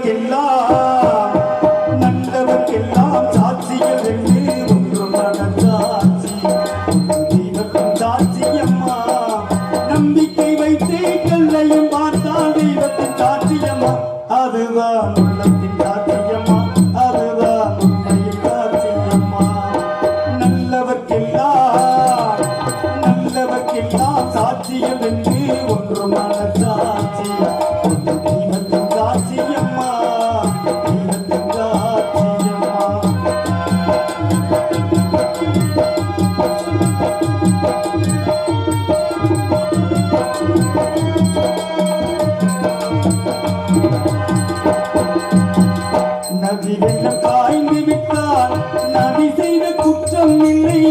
நல்லவர்க்கெல்லாம் நல்லவர்க்கெல்லாம் சாட்சிகள் என்று ஒன்று மனதாட்சி தெய்வத்தின் சாட்சி அம்மா நம்பிக்கை வைத்து கல்லையும் பார்த்தால் அதுதான் உள்ளத்தின் சாட்சி. நதி காய்ந்து விட்டால் நதி செய்த குற்றம் இல்லை.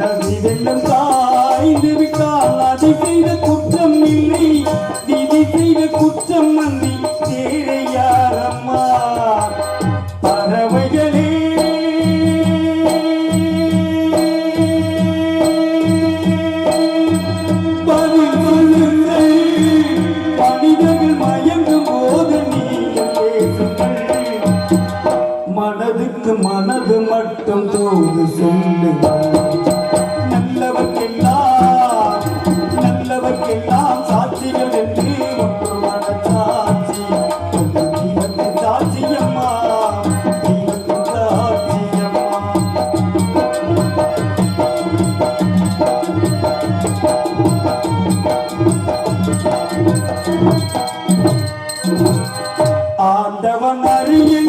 நதி வெள்ளம் காய்ந்து விட்டால் நதி செய்த குற்றம் இல்லை. விதி செய்த குற்றம்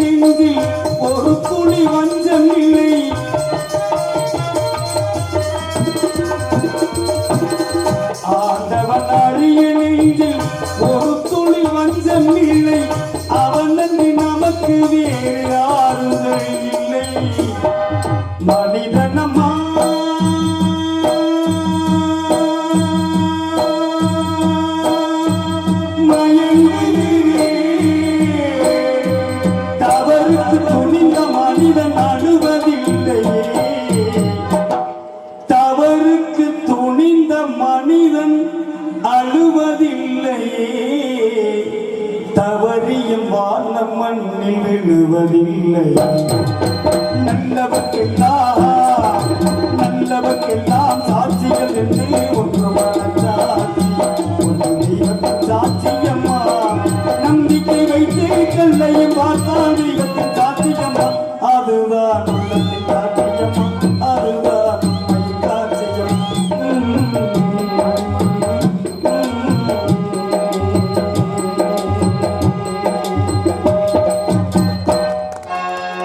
அறிய நெஞ்சில் ஒரு துளி வஞ்சம் இல்லை. ஆண்டவன் அறிய நெஞ்சில் ஒரு துளி வஞ்சம் இல்லை. அவன் நன்றி நமக்கு வேறு ஆறுதல் இல்லை. மனிதனம்மா அழுவதில்லையே தவறியும் வாழ்ந்த மண்ணில் விழுவதில்லை. நல்லவர்க்கெல்லாம் நல்லவர்க்கெல்லாம் சாட்சிகள் என்று ஒன்று மனச்சாட்சி சாட்சியம்மா. நம்பிக்கை வைத்து கல்லையும் பார்த்தால் தெய்வத்தின் சாட்சியம்மா.